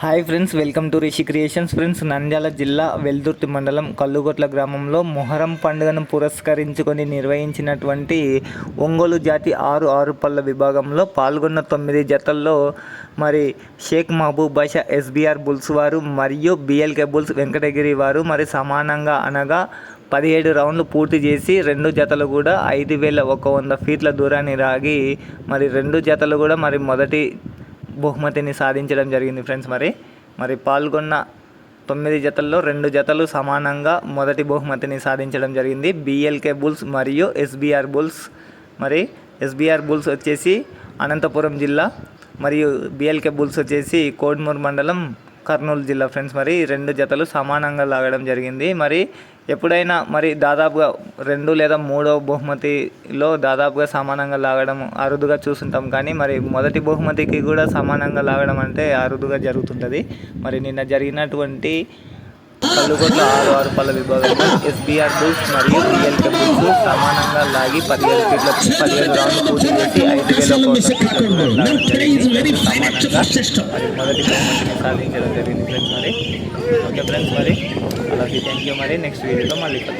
Hi friends welcome to Rishi creations friends Nandyal జిల్లా వెల్దుర్తి మండలం కల్లుగొట్ల గ్రామంలో మొహరం పండుగను పురస్కరించుకొని నిర్వహించినటువంటి ఒంగోలు జాతి ఆరు ఆరు పళ్ళ విభాగంలో పాల్గొన్న తొమ్మిది జతల్లో మరి షేక్ మహబూబ్ బాషా ఎస్బీఆర్ బుల్స్ వారు మరియు బిఎల్కే బుల్స్ వెంకటగిరి వారు మరి సమానంగా అనగా పదిహేడు రౌండ్లు పూర్తి చేసి రెండు జతలు కూడా ఐదు వేల ఒక వంద ఫీట్ల దూరాన్ని రాగి మరి రెండు జతలు కూడా మరి మొదటి బహుమతిని సాధించడం జరిగింది ఫ్రెండ్స్ మరి. మరి పాల్గొన్న తొమ్మిది జతల్లో రెండు జతలు సమానంగా మొదటి బహుమతిని సాధించడం జరిగింది. బిఎల్కే బుల్స్ మరియు ఎస్బీఆర్ బుల్స్ మరి ఎస్బీఆర్ బుల్స్ వచ్చేసి అనంతపురం జిల్లా మరియు బిఎల్కే బుల్స్ వచ్చేసి కోడ్మూర్ మండలం కర్నూలు జిల్లా ఫ్రెండ్స్ మరి. రెండు జతలు సమానంగా లాగడం జరిగింది. మరి ఎప్పుడైనా మరి దాదాపుగా రెండు లేదా మూడో బహుమతిలో దాదాపుగా సమానంగా లాగడం అరుదుగా చూస్తుంటాం. కానీ మరి మొదటి బహుమతికి కూడా సమానంగా లాగడం అంటే అరుదుగా జరుగుతుంటుంది. మరి నిన్న జరిగినటువంటి కల్లుగొట్ల ఆరు ఆరు పళ్ళ విభాగంలో ఎస్బీఆర్ బుల్స్ మరియు బిఎల్కే బుల్స్ సమానంగా లాగి పదిహేడు ఫీట్ల పదిహేడు రౌండ్లు పూర్తి చేసి ఐదు వేల సమానంగా మరి మొదటి బహుమతిని సాధించడం జరిగింది. ఫ్రెండ్స్ మరి. ఓకే ఫ్రెండ్స్ మరి. ಲವ್ ಯು ಥ್ಯಾಂಕ್ ಯು ಮಾಡಿ ನೆಕ್ಸ್ಟ್ ವೀಡಿಯೋದ ಮಾಡ್ಲಿಕ್ಕೆ